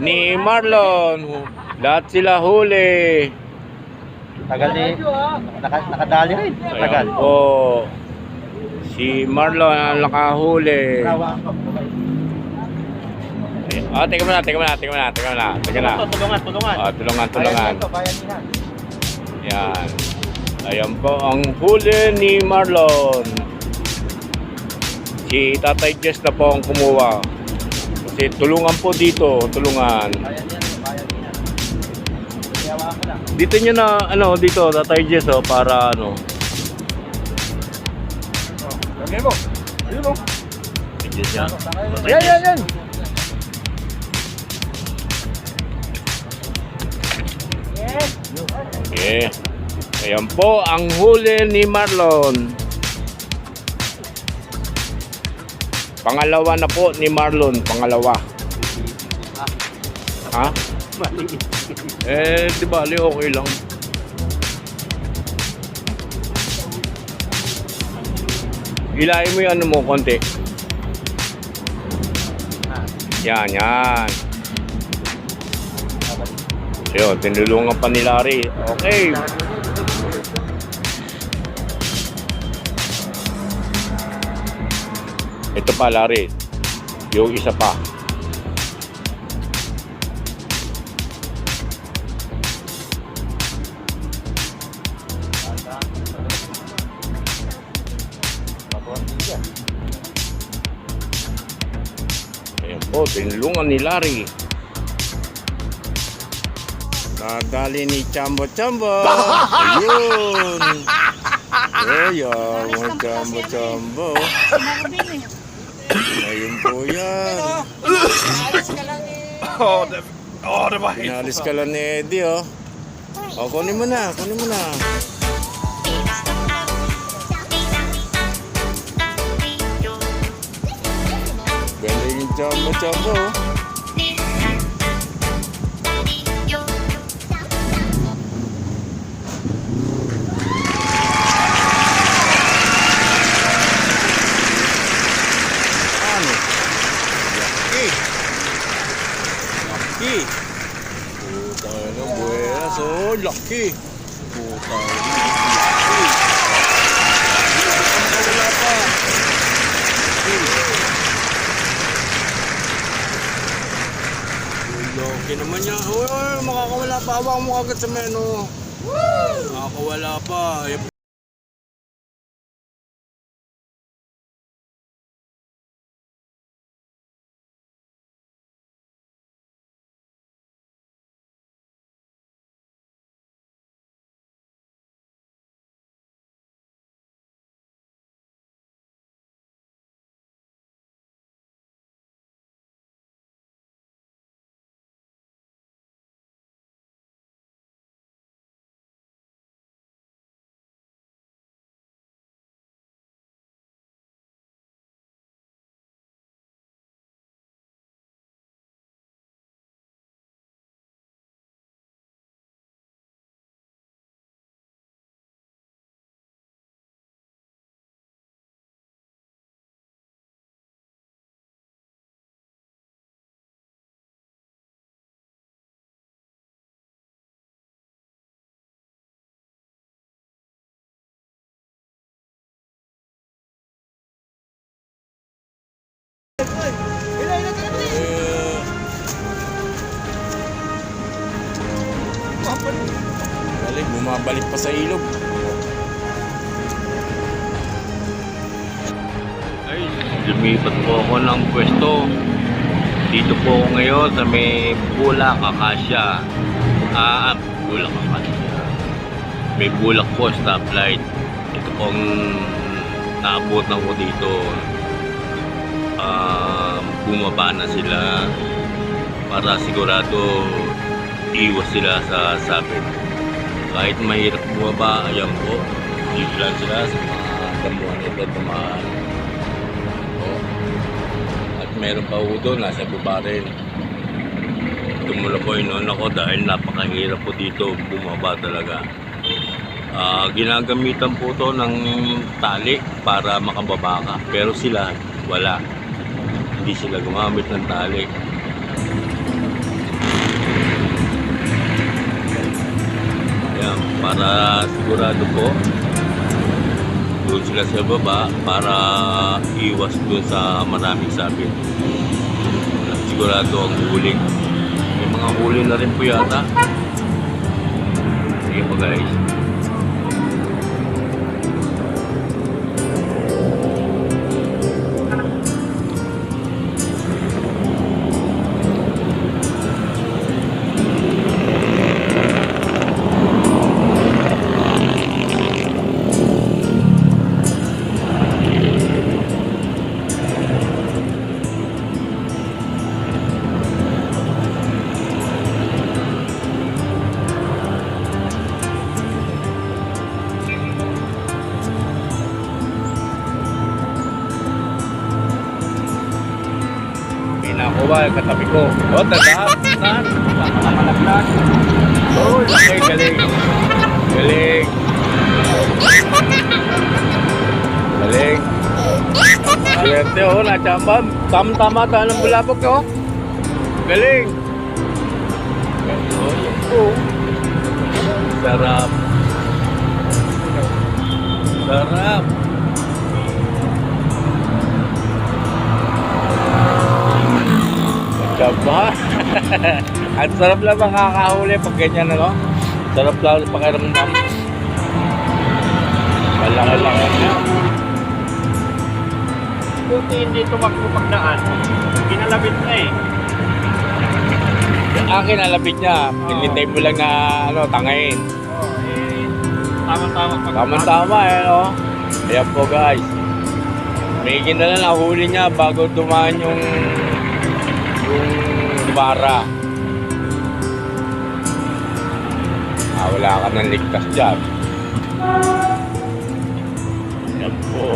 ni Marlon. Lahat sila huli. Tagal ni, naka, nakadali rin. Tagal. Po. Si Marlon ang nakahuli. Ah, teka muna, teka muna, teka muna, teka muna, teka na. Tulungan, tulungan. Ah, tulungan, tulungan. Bayan nila. Yan. Ayan po ang huli ni Marlon. Si Tatay Jess na po ang kumuha. Kasi tulungan po dito, tulungan. Dito nyo na, ano, dito, Tatay Jess, oh, para ano. Lagay mo. Ayun mo. Jess yan. Yan, yan, yan. Okay. Ayan po ang huli ni Marlon. Pangalawa na po ni Marlon, pangalawa. Ha? Eh, di bali, okay lang. Ilayin mo yung ano mo, konti. Yan, yan. Yun, tinulungan pa ni Larry. Okay. Ito pa, Larry. Yung isa pa. Ayan po, tinulungan ni Larry. Nadali ni Chambo Chambo. Ayun. Ayan, mga Chambo Chambo. Ayun po yan. Oh, oh, diba? Pinalis ka lang ni Eddie, oh. O, kunin mo na, kunin mo na. Ganda yung Chambo, oh. Laki. Puta na, buenas. Oh, laki. Puta na, laki. Wala pa. Laki. Naman niya. Uy, uy, makakawala pa. Hawak mo agad sa meno. Makakawala pa. Eh, bumabalik pa sa ilog. Ay, lumipat po ako ng pwesto. Dito po ako ngayon sa may Bulak, Akasya. Ah, Bulak, Akasya. May Bulak po, stoplight. Ito pong naabot na ko dito. Ah, bumaba na sila para sigurado iwas sila sa sabit. Kahit mahirap bumaba, ayan po, dito lang sila sa mga damuhan nito tumaan. O. At meron pa po doon, nasa baba rin. Tumula po yun noon ako dahil napakahirap po dito bumaba talaga. Ah, ginagamitan po to ng tali para makababa ka. Pero sila, wala. Hindi sila gumamit ng tali. Para sigurado po doon sila sa baba para iwas doon sa maraming sabit. Sigurado ang huling. May mga huli na rin po yata. Sige po guys. Pinakuha yung katabi ko. O, tandaan. Tandaan. Nakalaglag. Oh, galing, galing. Galing. Galing. Swerte oh, nachambam. Tama-tama tayo ng bulabog oh. Galing. Oh. Sarap. Sarap. Chamba. Ang sarap lang makakahuli pag ganyan ano. Sarap lang pakiramdam. Malaki lang ano. Buti hindi tumakbo pagdaan. Kinalabit na eh. Yung akin nalapit niya. Pinintay mo lang na ano, tangayin. Oo, eh. Tama-tama Tama-tama eh no. Ayan po guys. May na lang nahuli niya bago dumaan yung yung bara. Ah, wala ka nang ligtas dyan. Ayan po.